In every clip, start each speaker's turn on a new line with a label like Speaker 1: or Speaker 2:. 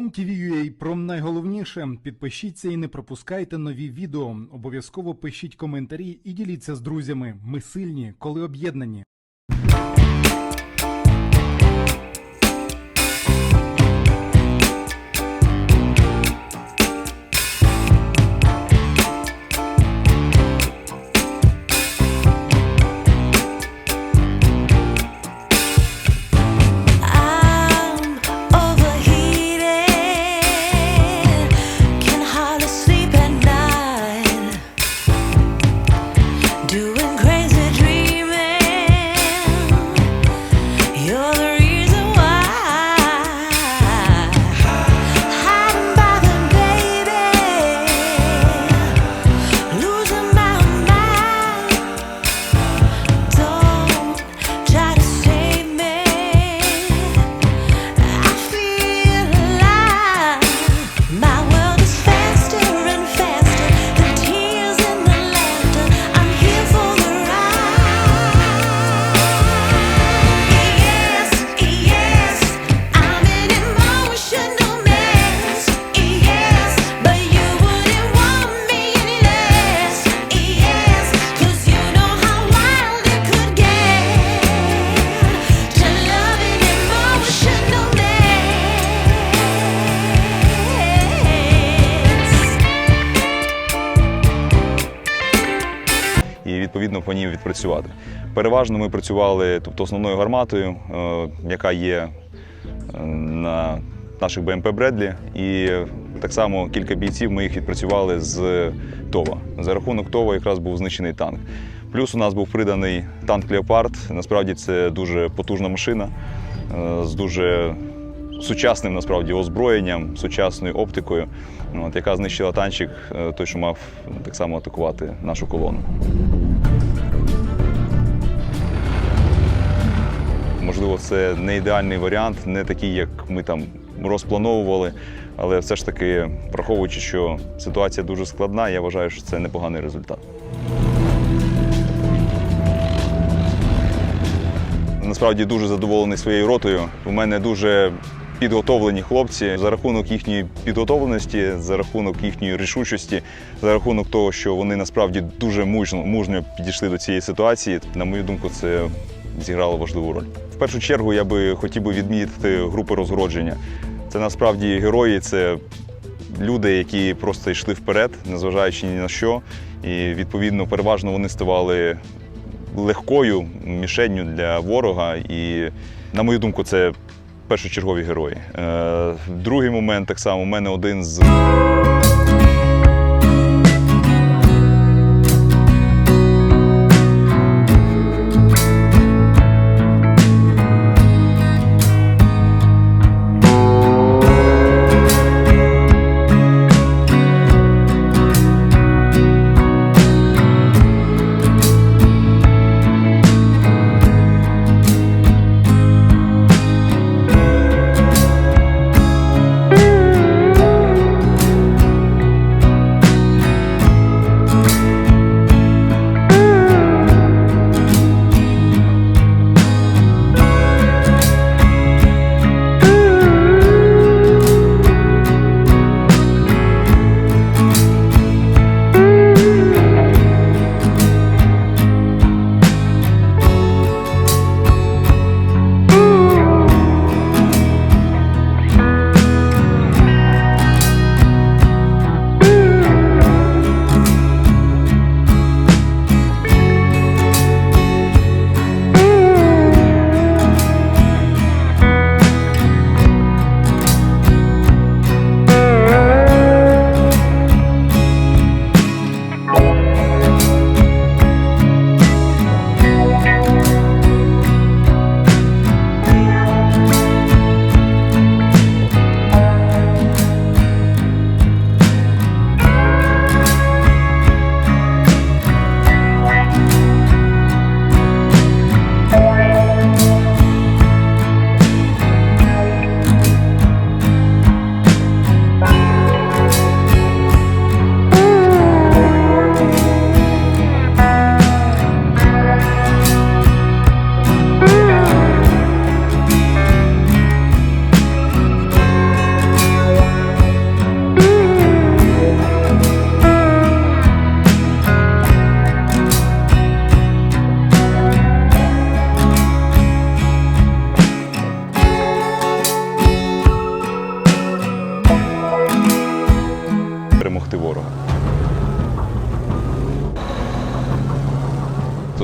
Speaker 1: OMTV.ua про найголовніше. Підпишіться і не пропускайте нові відео. Обов'язково пишіть коментарі і діліться з друзями. Ми сильні, коли об'єднані.
Speaker 2: По. Переважно ми працювали тобто, основною гарматою, е, яка є е, на наших БМП Бредлі, і так само кілька бійців ми їх відпрацювали з ТОВА. За рахунок ТОВА якраз був знищений танк. Плюс у нас був приданий танк Леопард. Насправді це дуже потужна машина е, з дуже сучасним насправді озброєнням, сучасною оптикою, от, яка знищила танчик, той, що мав так само атакувати нашу колону. Можливо, це не ідеальний варіант, не такий, як ми там розплановували, але все ж таки, враховуючи, що ситуація дуже складна, я вважаю, що це непоганий результат. Насправді дуже задоволений своєю ротою. У мене дуже підготовлені хлопці за рахунок їхньої підготовленості, за рахунок їхньої рішучості, за рахунок того, що вони насправді дуже мужньо, мужньо підійшли до цієї ситуації. На мою думку, це зіграло важливу роль. В першу чергу я би хотів би відмітити групи розгородження. Це насправді герої, це люди, які просто йшли вперед, незважаючи ні на що. І відповідно, переважно вони ставали легкою мішенню для ворога. І, на мою думку, це першочергові герої. Е, другий момент так само, у мене один з.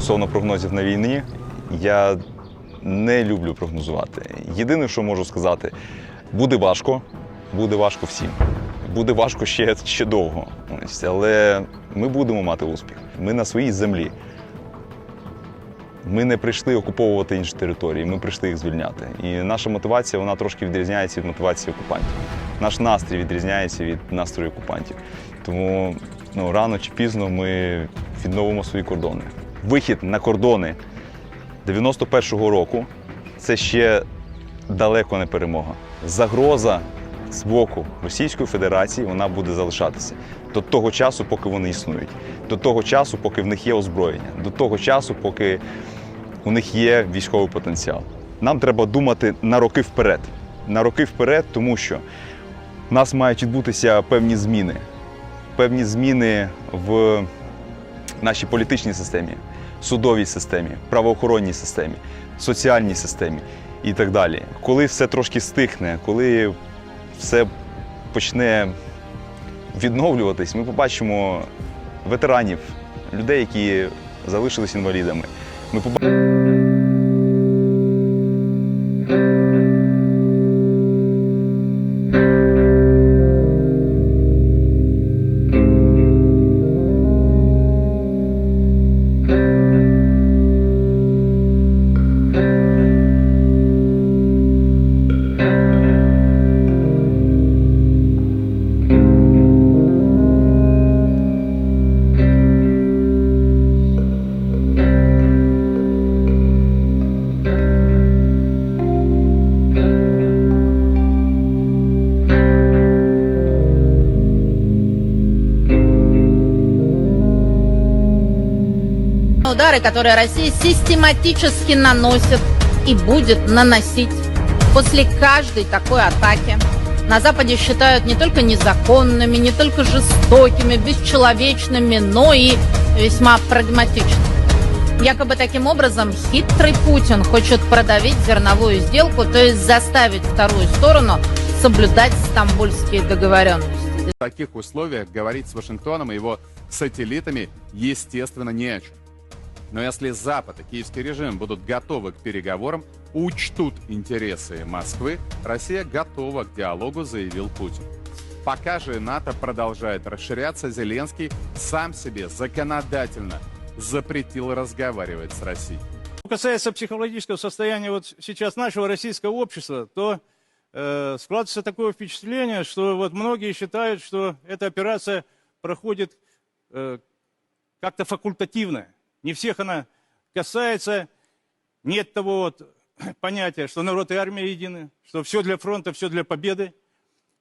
Speaker 2: Стосовно прогнозів на війні, я не люблю прогнозувати. Єдине, що можу сказати, буде важко, буде важко всім. Буде важко ще, ще довго. Але ми будемо мати успіх. Ми на своїй землі. Ми не прийшли окуповувати інші території, ми прийшли їх звільняти. І наша мотивація вона трошки відрізняється від мотивації окупантів. Наш настрій відрізняється від настрою окупантів. Тому ну, рано чи пізно ми відновимо свої кордони. Вихід на кордони 91-го року це ще далеко не перемога. Загроза з боку Російської Федерації вона буде залишатися до того часу, поки вони існують, до того часу, поки в них є озброєння, до того часу, поки у них є військовий потенціал. Нам треба думати на роки вперед. На роки вперед, тому що в нас мають відбутися певні зміни. Певні зміни в нашій політичній системі, судовій системі, правоохоронній системі, соціальній системі і так далі. Коли все трошки стихне, коли все почне відновлюватись, ми побачимо ветеранів, людей, які залишились інвалідами. Ми побачимо
Speaker 3: Удары, которые Россия систематически наносит и будет наносить после каждой такой атаки. На Западе считают не только незаконными, не только жестокими, бесчеловечными, но и весьма прагматичными. Якобы таким образом хитрый Путин хочет продавить зерновую сделку, то есть заставить вторую сторону соблюдать стамбульские договоренности.
Speaker 4: В таких условиях говорить с Вашингтоном и его сателлитами, естественно, не о чем. Но если Запад и киевский режим будут готовы к переговорам, учтут интересы Москвы, Россия готова к диалогу, заявил Путин. Пока же НАТО продолжает расширяться, Зеленский сам себе законодательно запретил разговаривать с Россией.
Speaker 5: Что касается психологического состояния вот сейчас нашего российского общества, то э, складывается такое впечатление, что вот многие считают, что эта операция проходит э, как-то факультативно. Не всех она касается. Нет того вот понятия, что народ и армия едины, что все для фронта, все для победы.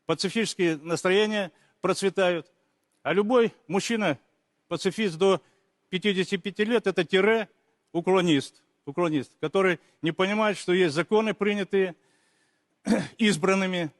Speaker 5: Пацифические настроения процветают. А любой мужчина, пацифист до 55 лет, это тире уклонист, уклонист, который не понимает, что есть законы, принятые избранными,